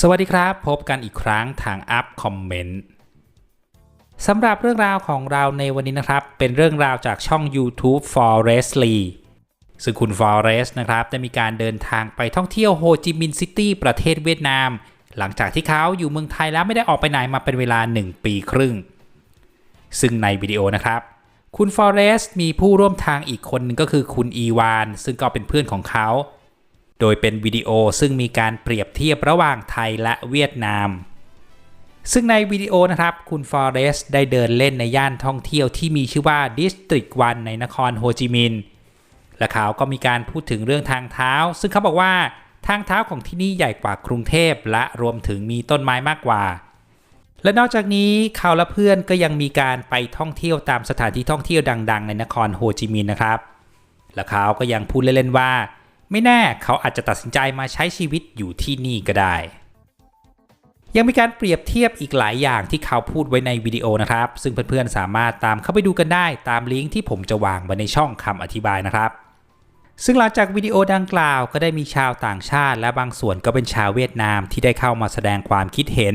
สวัสดีครับ พบกันอีกครั้งทางอัพคอมเมนต์สำหรับเรื่องราวของเราในวันนี้นะครับ เป็นเรื่องราวจากช่อง YouTube Forest Lee ซึ่งคุณ Forest นะครับได้มีการเดินทางไปท่องเที่ยวโฮจิมินห์ซิตี้ประเทศเวียดนาม หลังจากที่เขาอยู่เมืองไทยแล้วไม่ได้ออกไปไหนมาเป็นเวลา 1 ปีครึ่ง ซึ่งในวิดีโอนะครับ คุณ Forest มีผู้ร่วมทางอีกคนหนึงก็คือคุณอีวาน ซึ่งก็เป็นเพื่อนของเขา โดยเป็นวิดีโอซึ่งมีการเปรียบเทียบระหว่างไทยและเวียดนาม ซึ่งในวิดีโอนะครับคุณฟอเรสได้เดินเล่นในย่านท่องเที่ยวที่มีชื่อว่า District 1ในนครโฮจิมินห์และเขาก็มีการพูดถึงเรื่องทางเท้า ซึ่งเขาบอกว่าทางเท้าของที่นี่ใหญ่กว่ากรุงเทพและรวมถึงมีต้นไม้มากกว่า และนอกจากนี้เขาและเพื่อนก็ยังมีการไปท่องเที่ยวตามสถานที่ท่องเที่ยวดัง ๆ ในนครโฮจิมินห์นะครับ และเขาก็ยังพูดเล่นๆว่า ไม่แน่เขาอาจจะตัดสินใจมาใช้ชีวิตอยู่ที่นี่ก็ได้ ยังมีการเปรียบเทียบอีกหลายอย่างที่เขาพูดไว้ในวิดีโอนะครับ ซึ่งเพื่อนๆสามารถตามเข้าไปดูกันได้ตามลิงก์ที่ผมจะวางไว้ในช่องคำอธิบายนะครับซึ่งหลังจากวิดีโอดังกล่าวก็ได้มีชาวต่างชาติและบางส่วนก็เป็นชาวเวียดนามที่ได้เข้ามาแสดงความคิดเห็น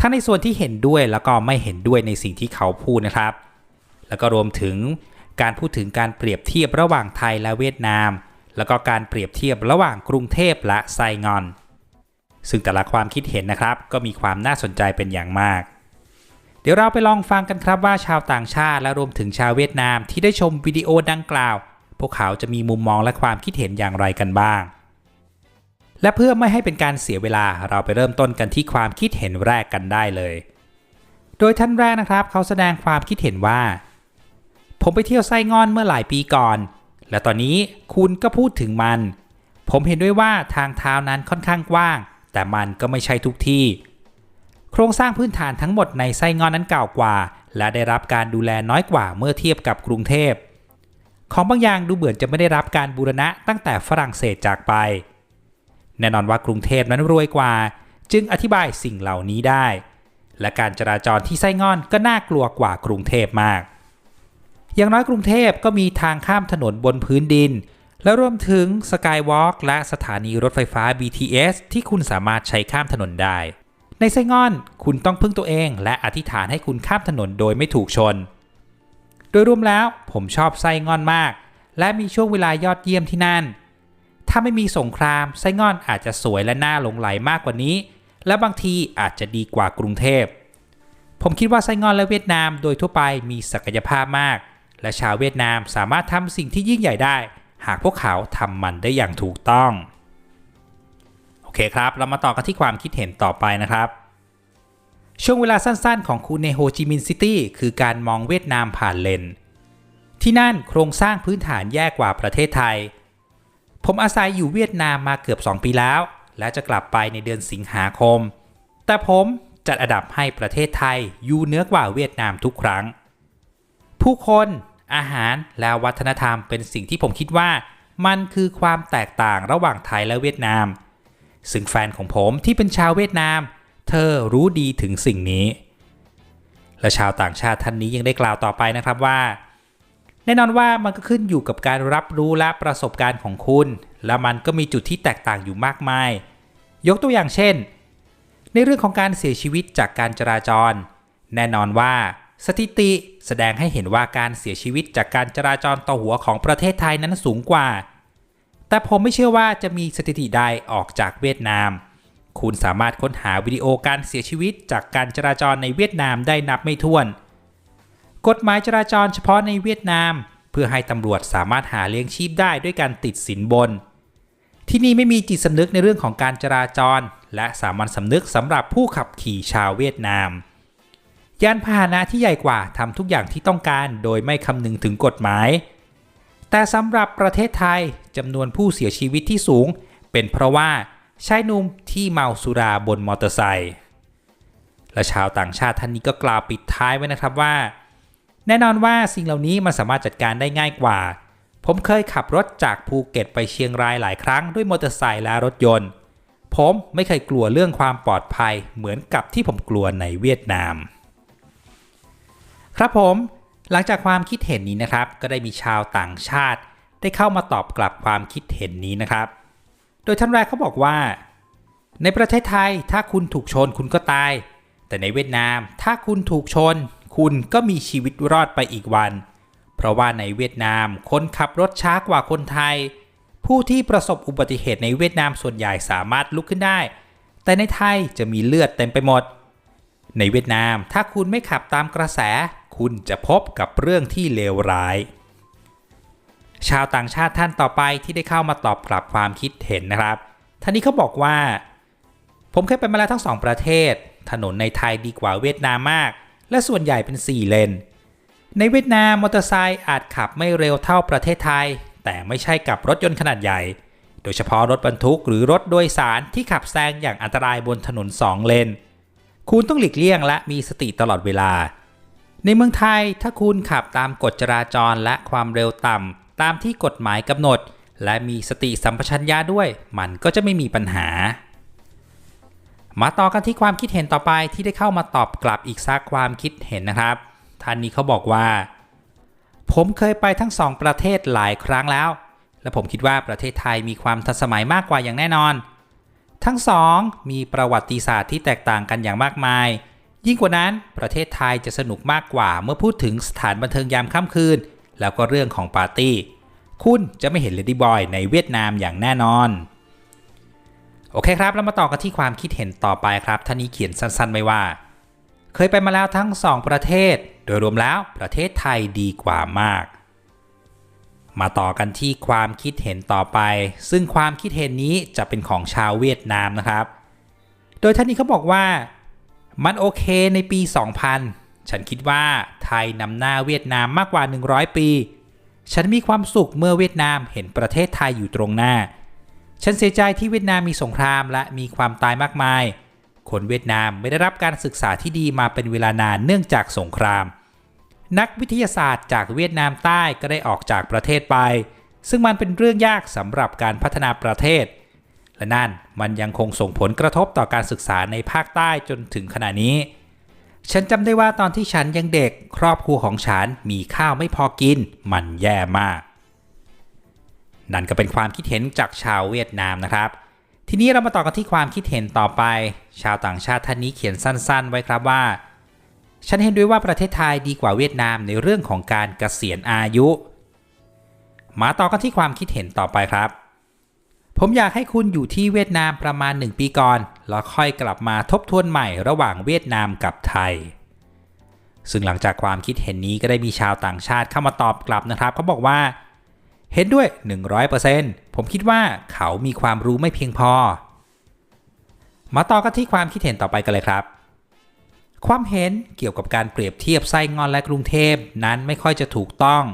ทั้งในส่วนที่เห็นด้วยแล้วก็ไม่เห็นด้วยในสิ่งที่เขาพูดนะครับ แล้วก็รวมถึงการพูดถึงการเปรียบเทียบระหว่างไทยและเวียดนาม แล้วก็การเปรียบเทียบระหว่างกรุงเทพและไซงอน ซึ่งแต่ละความคิดเห็นนะครับ ก็มีความน่าสนใจเป็นอย่างมาก เดี๋ยวเราไปลองฟังกันครับว่าชาวต่างชาติและรวมถึงชาวเวียดนามที่ได้ชมวิดีโอดังกล่าว พวกเขาจะมีมุมมองและความคิดเห็นอย่างไรกันบ้าง และเพื่อไม่ให้เป็นการเสียเวลาเราไปเริ่มต้นกันที่ความคิดเห็นแรกกันได้เลย โดยท่านแรกนะครับ เขาแสดงความคิดเห็นว่า ผมไปเที่ยวไส้งอนเมื่อหลายปีก่อน และตอนนี้คุณก็พูดถึงมัน ผมเห็นด้วยว่าทางเท้านั้นค่อนข้างกว้าง แต่มันก็ไม่ใช่ทุกที่ โครงสร้างพื้นฐานทั้งหมดในไส้งอนนั้นเก่ากว่า และได้รับการดูแลน้อยกว่าเมื่อเทียบกับกรุงเทพ ของบางอย่างดูเหมือนจะไม่ได้รับการบูรณะตั้งแต่ฝรั่งเศสจากไป แน่นอนว่ากรุงเทพนั้นรวยกว่า จึงอธิบายสิ่งเหล่านี้ได้ และการจราจรที่ไส้งอนก็น่ากลัวกว่ากรุงเทพมาก อย่างน้อยกรุงเทพก็มีทางข้ามถนนบนพื้นดิน และรวมถึงสกายวอล์กและสถานีรถไฟฟ้า BTS ที่คุณสามารถใช้ข้ามถนนได้ ในไซงอนคุณต้องพึ่งตัวเองและอธิษฐานให้คุณข้ามถนนโดยไม่ถูกชน โดยรวมแล้วผมชอบไซงอนมาก และมีช่วงเวลายอดเยี่ยมที่นั่น ถ้าไม่มีสงครามไซงอนอาจจะสวยและน่าหลงไหลมากกว่านี้ และบางทีอาจจะดีกว่ากรุงเทพผมคิดว่าไซงอนและเวียดนามโดยทั่วไปมีศักยภาพมาก และชาวเวียดนามสามารถทำสิ่งที่ยิ่งใหญ่ได้ หากพวกเขาทำมันได้อย่างถูกต้อง โอเคครับ เรามาต่อกันที่ความคิดเห็นต่อไปนะครับ ช่วงเวลาสั้นๆ ของคุณในโฮจิมินห์ซิตี้คือการมองเวียดนามผ่านเลนที่นั่นโครงสร้างพื้นฐานแย่กว่าประเทศไทย ผมอาศัยอยู่เวียดนามมาเกือบ 2 ปีแล้ว และจะกลับไปในเดือนสิงหาคม แต่ผมจัดอันดับให้ประเทศไทยอยู่เหนือกว่าเวียดนามทุกครั้ง ผู้คน อาหารและวัฒนธรรมเป็นสิ่งที่ผมคิดว่า มันคือความแตกต่างระหว่างไทยและเวียดนาม ซึ่งแฟนของผมที่เป็นชาวเวียดนาม เธอรู้ดีถึงสิ่งนี้ และชาวต่างชาติท่านนี้ยังได้กล่าวต่อไปนะครับว่า แน่นอนว่ามันก็ขึ้นอยู่กับการรับรู้และประสบการณ์ของคุณ และมันก็มีจุดที่แตกต่างอยู่มากมาย ยกตัวอย่างเช่น ในเรื่องของการเสียชีวิตจากการจราจร แน่นอนว่า สถิติแสดงให้เห็นว่าการเสียชีวิตจากการจราจรต่อหัวของประเทศไทยนั้นสูงกว่า แต่ผมไม่เชื่อว่าจะมีสถิติใดออกจากเวียดนาม คุณสามารถค้นหาวิดีโอการเสียชีวิตจากการจราจรในเวียดนามได้นับไม่ถ้วน กฎหมายจราจรเฉพาะในเวียดนาม เพื่อให้ตำรวจสามารถหาเลี้ยงชีพได้ด้วยการติดสินบน ที่นี่ไม่มีจิตสำนึกในเรื่องของการจราจร และสามัญสำนึกสำหรับผู้ขับขี่ชาวเวียดนาม ยานพาหนะที่ใหญ่กว่าทำทุกอย่างที่ต้องการโดยไม่คำนึงถึงกฎหมาย แต่สำหรับประเทศไทยจำนวนผู้เสียชีวิตที่สูง เป็นเพราะว่าชายหนุ่มที่เมาสุราบนมอเตอร์ไซค์และชาวต่างชาติท่านนี้ก็กล่าวปิดท้ายไว้นะครับว่า แน่นอนว่าสิ่งเหล่านี้มันสามารถจัดการได้ง่ายกว่า ผมเคยขับรถจากภูเก็ตไปเชียงรายหลายครั้งด้วยมอเตอร์ไซค์และรถยนต์ ผมไม่เคยกลัวเรื่องความปลอดภัยเหมือนกับที่ผมกลัวในเวียดนาม ครับผม หลังจากความคิดเห็นนี้นะครับ ก็ได้มีชาวต่างชาติ ได้เข้ามาตอบกลับความคิดเห็นนี้นะครับ โดยท่านแรกเขาบอกว่า ในประเทศไทยถ้าคุณถูกชนคุณก็ตาย แต่ในเวียดนามถ้าคุณถูกชน คุณก็มีชีวิตรอดไปอีกวัน เพราะว่าในเวียดนามคนขับรถช้ากว่าคนไทย ผู้ที่ประสบอุบัติเหตุในเวียดนามส่วนใหญ่สามารถลุกขึ้นได้ แต่ในไทยจะมีเลือดเต็มไปหมด ในเวียดนาม ถ้าคุณไม่ขับตามกระแส คุณจะพบกับเรื่องที่เลวร้าย ชาวต่างชาติท่านต่อไปที่ได้เข้ามาตอบกลับความคิดเห็นนะครับ ท่านนี้เขาบอกว่า ผมเคยไปมาแล้วทั้งสองประเทศ ถนนในไทยดีกว่าเวียดนามมาก และส่วนใหญ่เป็น 4 เลน ในเวียดนามมอเตอร์ไซค์อาจขับไม่เร็วเท่าประเทศไทย แต่ไม่ใช่กับรถยนต์ขนาดใหญ่ โดยเฉพาะรถบรรทุกหรือรถโดยสารที่ขับแซงอย่างอันตรายบนถนน 2 เลน คุณต้องหลีกเลี่ยงและมีสติตลอดเวลา ในเมืองไทยถ้าคุณขับตามกฎจราจรและความเร็วต่ำตามที่กฎหมายกำหนด และมีสติสัมปชัญญะด้วย มันก็จะไม่มีปัญหา มาต่อกันที่ความคิดเห็นต่อไปที่ได้เข้ามาตอบกลับอีกซักความคิดเห็นนะครับ ท่านนี้เขาบอกว่า ผมเคยไปทั้งสองประเทศหลายครั้งแล้ว และผมคิดว่าประเทศไทยมีความทันสมัยมากกว่าอย่างแน่นอน ทั้งสองมีประวัติศาสตร์ที่แตกต่างกันอย่างมากมาย ยิ่งกว่านั้นประเทศไทยจะสนุกมากกว่าเมื่อพูดถึงสถานบันเทิงยามค่ำคืน แล้วก็เรื่องของปาร์ตี้ คุณจะไม่เห็นเลดี้บอยในเวียดนามอย่างแน่นอน โอเคครับเรามาต่อกันที่ความคิดเห็นต่อไปครับท่านนี้เขียนสั้นๆไว้ว่า เคยไปมาแล้วทั้ง 2 ประเทศ โดยรวมแล้วประเทศไทยดีกว่ามาก มาต่อกันที่ความคิดเห็นต่อไป ซึ่งความคิดเห็นนี้จะเป็นของชาวเวียดนามนะครับ โดยท่านนี้เขาบอกว่า มันโอเคในปี 2000 ฉันคิดว่าไทยนำหน้าเวียดนามมากกว่า 100 ปี ฉันมีความสุขเมื่อเวียดนามเห็นประเทศไทยอยู่ตรงหน้า ฉันเสียใจที่เวียดนามมีสงครามและมีความตายมากมาย คนเวียดนามไม่ได้รับการศึกษาที่ดีมาเป็นเวลานานเนื่องจากสงคราม นักวิทยาศาสตร์จากเวียดนามใต้ก็ได้ออกจากประเทศไป ซึ่งมันเป็นเรื่องยากสำหรับการพัฒนาประเทศ และนั่นมันยังคงส่งผลกระทบต่อการศึกษาในภาคใต้จนถึงขณะนี้ ฉันจำได้ว่าตอนที่ฉันยังเด็กครอบครัวของฉันมีข้าวไม่พอกิน มันแย่มาก นั่นก็เป็นความคิดเห็นจากชาวเวียดนามนะครับ ทีนี้เรามาต่อกันที่ความคิดเห็นต่อไป ชาวต่างชาติท่านนี้เขียนสั้น ๆ ไว้ครับว่า ฉันเห็นด้วยว่าประเทศไทยดีกว่าเวียดนามในเรื่องของการเกษียณอายุ มาต่อกันที่ความคิดเห็นต่อไปครับ ผมอยากให้คุณอยู่ที่เวียดนามประมาณ 1 ปีก่อน แล้วค่อยกลับมาทบทวนใหม่ระหว่างเวียดนามกับไทย ซึ่งหลังจากความคิดเห็นนี้ก็ได้มีชาวต่างชาติเข้ามาตอบกลับนะครับเขาบอกว่า เห็นด้วย 100%ผมคิดว่าเขามีความรู้ไม่เพียงพอ มาต่อกันที่ความคิดเห็นต่อไปกันเลยครับ ความเห็นเกี่ยวกับการเปรียบเทียบไส้งอนและกรุงเทพนั้นไม่ค่อยจะถูกต้อง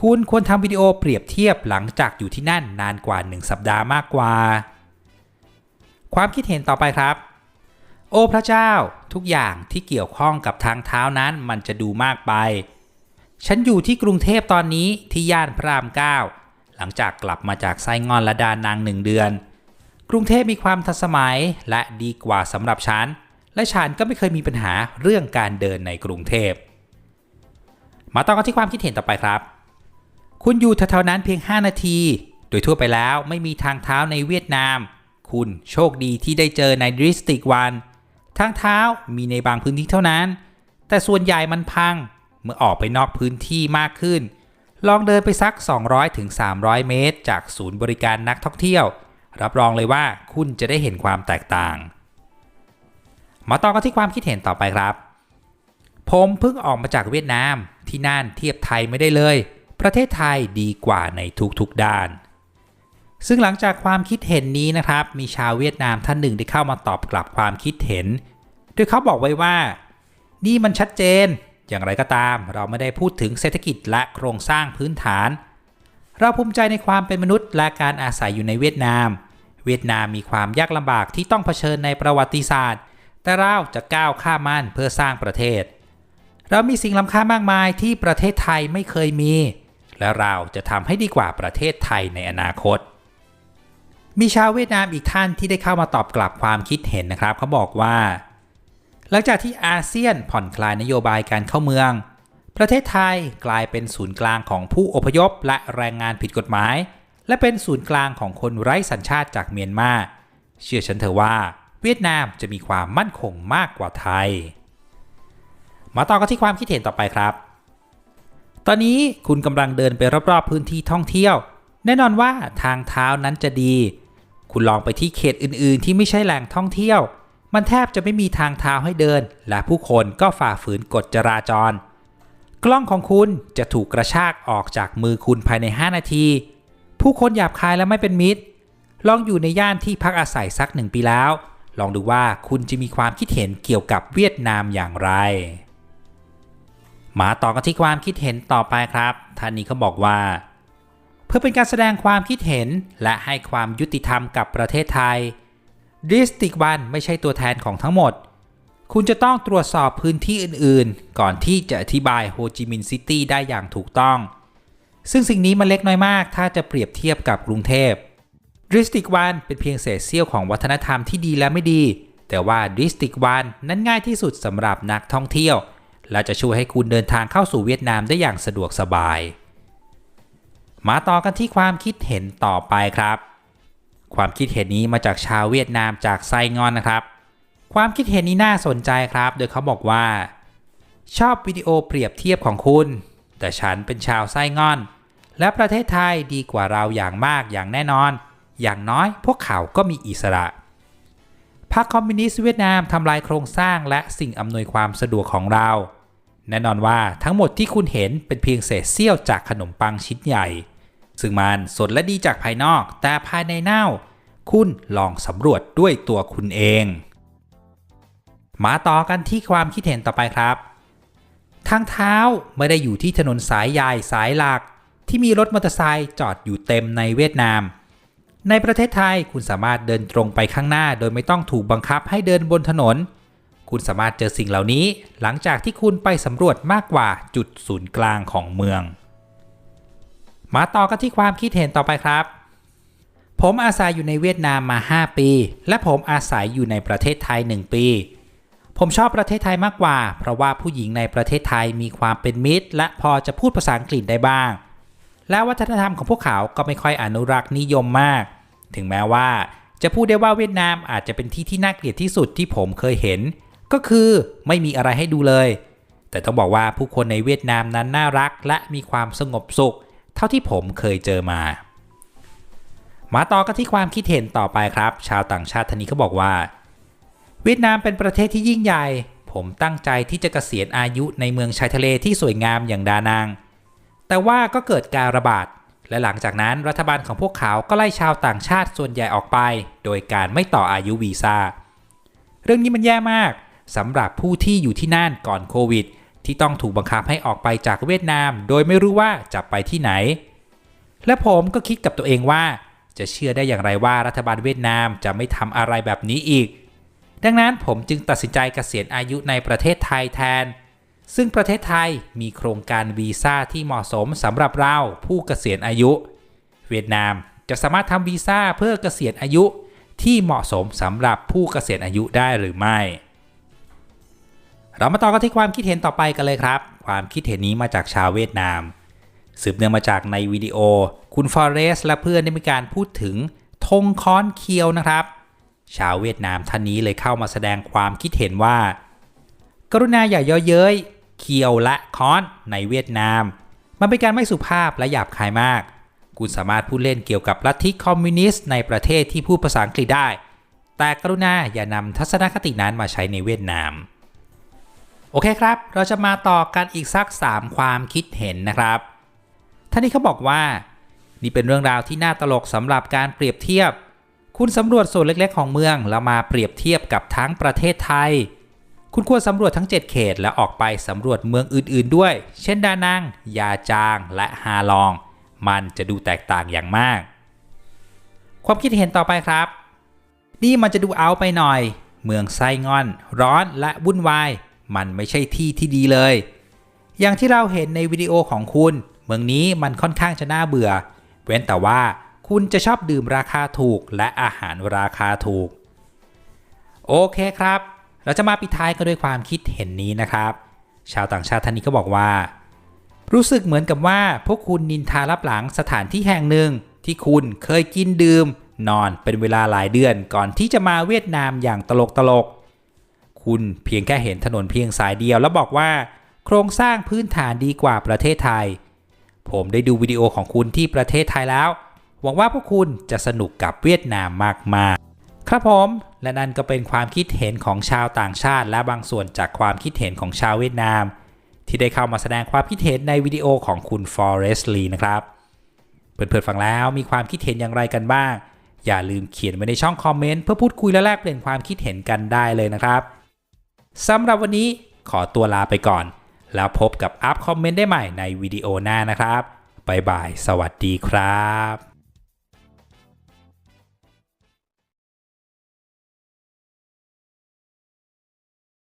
คุณควรทำวิดีโอเปรียบเทียบหลังจากอยู่ที่นั่นนานกว่า 1 สัปดาห์มากกว่า ความคิดเห็นต่อไปครับ โอ้พระเจ้า ทุกอย่างที่เกี่ยวข้องกับทางเท้านั้นมันจะดูมากไป ฉันอยู่ที่กรุงเทพตอนนี้ที่ย่านพระรามเก้าหลังจากกลับมาจากไซงอนและดานางหนึ่งเดือน กรุงเทพมีความทันสมัยและดีกว่าสำหรับฉัน และฉันก็ไม่เคยมีปัญหาเรื่องการเดินในกรุงเทพ มาต่อกันที่ความคิดเห็นต่อไปครับ คุณอยู่แถวๆนั้นเพียง 5 นาที โดยทั่วไปแล้วไม่มีทางเท้าในเวียดนาม คุณโชคดีที่ได้เจอในดิสติกวัน ทางเท้ามีในบางพื้นที่เท่านั้น แต่ส่วนใหญ่มันพัง เมื่อออกไปนอกพื้นที่มากขึ้น ลองเดินไปสัก 200-300ถึง300เมตร จากศูนย์บริการนักท่องเที่ยว รับรองเลยว่าคุณจะได้เห็นความแตกต่าง มาต่อกันที่ความคิดเห็นต่อไปครับ ผมเพิ่งออกมาจากเวียดนาม ที่นั่นเทียบไทยไม่ได้เลย ประเทศไทยดีกว่าในทุกๆด้าน ซึ่งหลังจากความคิดเห็นนี้นะครับ มีชาวเวียดนามท่านหนึ่งได้เข้ามาตอบกลับความคิดเห็น โดยเขาบอกไว้ว่า นี่มันชัดเจน อย่างไรก็ตาม เราไม่ได้พูดถึงเศรษฐกิจและโครงสร้างพื้นฐาน เราภูมิใจในความเป็นมนุษย์และการอาศัยอยู่ในเวียดนาม เวียดนามมีความยากลำบากที่ต้องเผชิญในประวัติศาสตร์ แต่เราจะก้าวข้ามมันเพื่อสร้างประเทศ เรามีสิ่งล้ำค่ามากมายที่ประเทศไทยไม่เคยมี และเราจะทำให้ดีกว่าประเทศไทยในอนาคต มีชาวเวียดนามอีกท่านที่ได้เข้ามาตอบกลับความคิดเห็นนะครับเขาบอกว่า หลังจากที่อาเซียนผ่อนคลายนโยบายการเข้าเมือง ประเทศไทยกลายเป็นศูนย์กลางของผู้อพยพและแรงงานผิดกฎหมาย และเป็นศูนย์กลางของคนไร้สัญชาติจากเมียนมา เชื่อฉันเถอะว่า เวียดนามจะมีความมั่นคงมากกว่าไทย มาต่อกันที่ความคิดเห็นต่อไปครับ ตอนนี้คุณกำลังเดินไปรอบๆพื้นที่ท่องเที่ยว แน่นอนว่าทางเท้านั้นจะดี คุณลองไปที่เขตอื่นๆ ที่ไม่ใช่แหล่งท่องเที่ยว มันแทบจะไม่มีทางเท้าให้เดิน และผู้คนก็ฝ่าฝืนกฎจราจร กล้องของคุณจะถูกกระชากออกจากมือคุณภายใน 5 นาที ผู้คนหยาบคายและไม่เป็นมิตรลองอยู่ในย่านที่พักอาศัยสักหนึ่งปีแล้ว ลองดูว่าคุณจะมีความคิดเห็นเกี่ยวกับเวียดนามอย่างไร มาต่อกันที่ความคิดเห็นต่อไปครับท่านนี้เขาบอกว่า เพื่อเป็นการแสดงความคิดเห็นและให้ความยุติธรรมกับประเทศไทยดิสติกวันไม่ใช่ตัวแทนของทั้งหมด คุณจะต้องตรวจสอบพื้นที่อื่นๆ ก่อนที่จะอธิบายโฮจิมินห์ซิตี้ได้อย่างถูกต้อง ซึ่งสิ่งนี้มันเล็กน้อยมากถ้าจะเปรียบเทียบกับกรุงเทพ ดิสติกวันเป็นเพียงเศษเสี้ยวของวัฒนธรรมที่ดีและไม่ดี แต่ว่าดิสติกวันนั้นง่ายที่สุดสำหรับนักท่องเที่ยว และจะช่วยให้คุณเดินทางเข้าสู่เวียดนามได้อย่างสะดวกสบาย มาต่อกันที่ความคิดเห็นต่อไปครับ ความคิดเห็นนี้มาจากชาวเวียดนามจากไซงอนนะครับ ความคิดเห็นนี้น่าสนใจครับ โดยเขาบอกว่า ชอบวิดีโอเปรียบเทียบของคุณ แต่ฉันเป็นชาวไส้งอน และประเทศไทยดีกว่าเราอย่างมากอย่างแน่นอน อย่างน้อยพวกเขาก็มีอิสระ พรรคคอมมิวนิสต์เวียดนามทำลายโครงสร้างและสิ่งอำนวยความสะดวกของเรา แน่นอนว่าทั้งหมดที่คุณเห็นเป็นเพียงเศษเสี้ยวจากขนมปังชิ้นใหญ่ ซึ่งมันสดและดีจากภายนอกแต่ภายในเน่า คุณลองสำรวจด้วยตัวคุณเอง มาต่อกันที่ความคิดเห็นต่อไปครับทางเท้าไม่ได้อยู่ที่ถนนสายใหญ่สายหลัก ที่มีรถมอเตอร์ไซค์จอดอยู่เต็มในเวียดนาม ในประเทศไทยคุณสามารถเดินตรงไปข้างหน้า โดยไม่ต้องถูกบังคับให้เดินบนถนน คุณสามารถเจอสิ่งเหล่านี้ หลังจากที่คุณไปสำรวจมากกว่าจุดศูนย์กลางของเมือง มาต่อกันที่ความคิดเห็นต่อไปครับ ผมอาศัยอยู่ในเวียดนามมา 5 ปี และผมอาศัยอยู่ในประเทศไทย 1 ปี ผมชอบประเทศไทยมากกว่า เพราะว่าผู้หญิงในประเทศไทยมีความเป็นมิตร และพอจะพูดภาษาอังกฤษได้บ้าง และวัฒนธรรมของพวกเขาก็ไม่ค่อยอนุรักษ์นิยมมาก ถึงแม้ว่าจะพูดได้ว่าเวียดนามอาจจะเป็นที่ที่น่าเกลียดที่สุดที่ผมเคยเห็น ก็คือไม่มีอะไรให้ดูเลย แต่ต้องบอกว่าผู้คนในเวียดนามนั้นน่ารัก และมีความสงบสุข เท่าที่ผมเคยเจอมา มาต่อกันที่ความคิดเห็นต่อไปครับ ชาวต่างชาติท่านนี้เขาบอกว่า เวียดนามเป็นประเทศที่ยิ่งใหญ่ ผมตั้งใจที่จะเกษียณอายุในเมืองชายทะเลที่สวยงามอย่างดานังแต่ว่าก็เกิดการระบาด และหลังจากนั้นรัฐบาลของพวกเขาก็ไล่ชาวต่างชาติส่วนใหญ่ออกไป โดยการไม่ต่ออายุวีซ่า เรื่องนี้มันแย่มากสำหรับผู้ที่อยู่ที่นั่นก่อนโควิด ที่ต้องถูกบังคับให้ออกไปจากเวียดนาม โดยไม่รู้ว่าจะไปที่ไหน และผมก็คิดกับตัวเองว่า จะเชื่อได้อย่างไรว่ารัฐบาลเวียดนามจะไม่ทำอะไรแบบนี้อีก ดังนั้นผมจึงตัดสินใจเกษียณอายุในประเทศไทยแทน ซึ่งประเทศไทยมีโครงการวีซ่าที่เหมาะสมสำหรับเราผู้เกษียณอายุ เวียดนามจะสามารถทำวีซ่าเพื่อเกษียณอายุที่เหมาะสมสำหรับผู้เกษียณอายุได้หรือไม่ เรามาต่อกันที่ความคิดเห็นต่อไปกันเลยครับ ความคิดเห็นนี้มาจากชาวเวียดนาม สืบเนื่องมาจากในวิดีโอ คุณฟอเรสและเพื่อนได้มีการพูดถึงธงค้อนเคียวนะครับ ชาวเวียดนามท่านนี้เลยเข้ามาแสดงความคิดเห็นว่า กรุณาอย่าเย่อเย้ย คียวและค้อนในเวียดนาม มันเป็นการไม่สุภาพและหยาบคายมาก คุณสามารถพูดเล่นเกี่ยวกับลัทธิคอมมิวนิสต์ในประเทศที่พูดภาษาอังกฤษได้ แต่กรุณาอย่านำทัศนคตินั้นมาใช้ในเวียดนาม โอเคครับ เราจะมาต่อกันอีกสัก 3 ความคิดเห็นนะครับท่านนี้เขาบอกว่า นี่เป็นเรื่องราวที่น่าตลกสำหรับการเปรียบเทียบ คุณสำรวจส่วนเล็กๆ ของเมืองแล้วมาเปรียบเทียบกับทั้งประเทศไทย คุณควรสำรวจทั้ง 7 เขต และออกไปสำรวจเมืองอื่น ๆ ด้วย เช่นดานัง ยาจาง และฮาลอง มันจะดูแตกต่างอย่างมาก ความคิดเห็นต่อไปครับ นี่มันจะดูเอาไปหน่อย เมืองไซงอน ร้อนและวุ่นวาย มันไม่ใช่ที่ที่ดีเลย อย่างที่เราเห็นในวิดีโอของคุณ เมืองนี้มันค่อนข้างจะน่าเบื่อ เว้นแต่ว่าคุณจะชอบดื่มราคาถูกและอาหารราคาถูก โอเคครับ เราจะมาปิดท้ายกันด้วยความคิดเห็นนี้นะครับ ชาวต่างชาติท่านนี้ก็บอกว่า รู้สึกเหมือนกับว่าพวกคุณนินทารับหลังสถานที่แห่งหนึ่งที่คุณเคยกินดื่ม นอนเป็นเวลาหลายเดือนก่อนที่จะมาเวียดนามอย่างตลกตลกคุณเพียงแค่เห็นถนนเพียงสายเดียวแล้วบอกว่า โครงสร้างพื้นฐานดีกว่าประเทศไทย ผมได้ดูวิดีโอของคุณที่ประเทศไทยแล้ว หวังว่าพวกคุณจะสนุกกับเวียดนามมากๆ ครับผมและนั่นก็เป็นความคิดเห็นของชาวต่างชาติ และบางส่วนจากความคิดเห็นของชาวเวียดนาม ที่ได้เข้ามาแสดงความคิดเห็นในวิดีโอของคุณ Forest Lee นะครับเพื่อนๆฟังแล้วมีความคิดเห็นอย่างไรกันบ้าง อย่าลืมเขียนไว้ในช่องคอมเมนต์เพื่อพูดคุยและแลกเปลี่ยนความคิดเห็นกันได้เลยนะครับสำหรับวันนี้ขอตัวลาไปก่อน แล้วพบกับอัพคอมเมนต์ได้ใหม่ในวิดีโอหน้านะครับบ๊ายบาย สวัสดีครับ